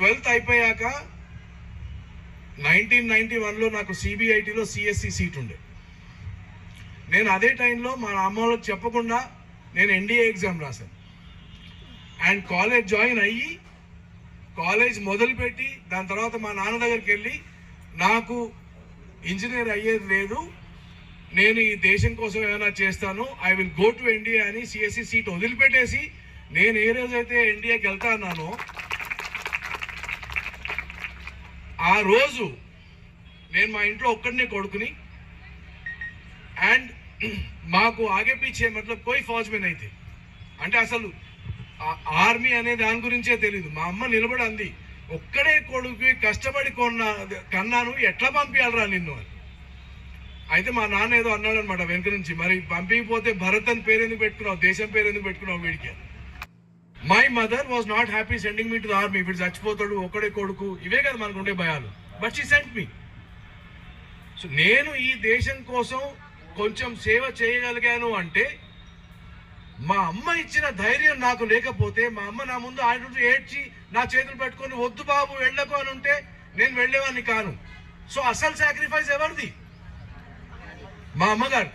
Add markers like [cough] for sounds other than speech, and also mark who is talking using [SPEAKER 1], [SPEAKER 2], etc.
[SPEAKER 1] Twelfth అయిపోయాక nineteen ninety వన్లో నాకు సిబిఐటిలో సిఎస్సి సీట్ ఉండే. నేను అదే టైంలో మా అమ్మ వాళ్ళకి చెప్పకుండా నేను ఎన్డీఏ ఎగ్జామ్ రాశాను. అండ్ కాలేజ్ జాయిన్ అయ్యి కాలేజ్ మొదలుపెట్టి దాని తర్వాత మా నాన్న దగ్గరికి వెళ్ళి నాకు ఇంజనీర్ అయ్యేది లేదు నేను ఈ దేశం కోసం ఏమైనా చేస్తాను I will go to NDA అని సిఎస్సి సీట్ వదిలిపెట్టేసి నేను ఏ రోజైతే ఎన్డీఏకి వెళ్తా అన్నానో ఆ రోజు నేను మా ఇంట్లో ఒక్కడినే కొడుకుని అండ్ [clears throat] మాకు ఆగే పీచే మతలబ్ పోయి ఫౌజ్ అయితే. అంటే అసలు ఆర్మీ అనే దాని గురించే తెలియదు మా అమ్మ నిలబడి అంది ఒక్కడే కొడుకు కష్టపడి కొన్న కన్నాను ఎట్లా పంపించాలరా నిన్ను అని. అయితే మా నాన్న ఏదో అన్నాడు అనమాట వెనక నుంచి. మరి పంపించకపోతే భరత్ అని పేరు ఎందుకు పెట్టుకున్నావు దేశం పేరు ఎందుకు పెట్టుకున్నావు వీడికి my mother was not happy sending me to the army వీడు చచ్చిపోతాడు ఒక్కడే కొడుకు ఇవే కదా మనకు ఉండే భయాలు. But she sent me so నేను ఈ దేశం కోసం కొంచెం సేవ చేయగలిగాను అంటే మా అమ్మ ఇచ్చిన ధైర్యం నాకు లేకపోతే మా అమ్మ నా ముందు ఆయన ఏడ్చి నా చేతులు పెట్టుకొని వద్దు బాబు వెళ్ళకు అని ఉంటే నేను వెళ్ళేవాడిని కాను. సో అసలు సాక్రిఫైస్ ఎవరిది? మా అమ్మగారు